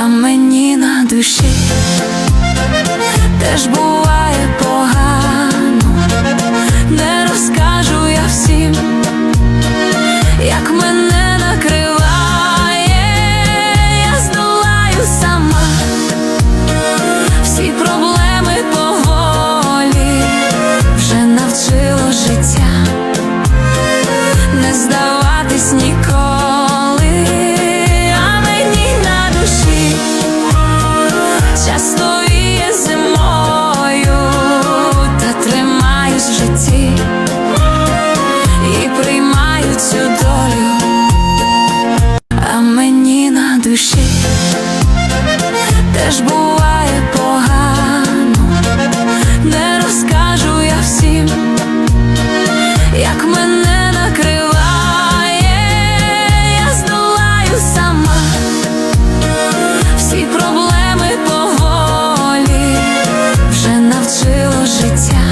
а мені на душі теж буває погано, не розкажу я всім, як мене теж буває погано, не розкажу я всім, як мене накриває, я здолаю сама всі проблеми поволі. Вже навчило життя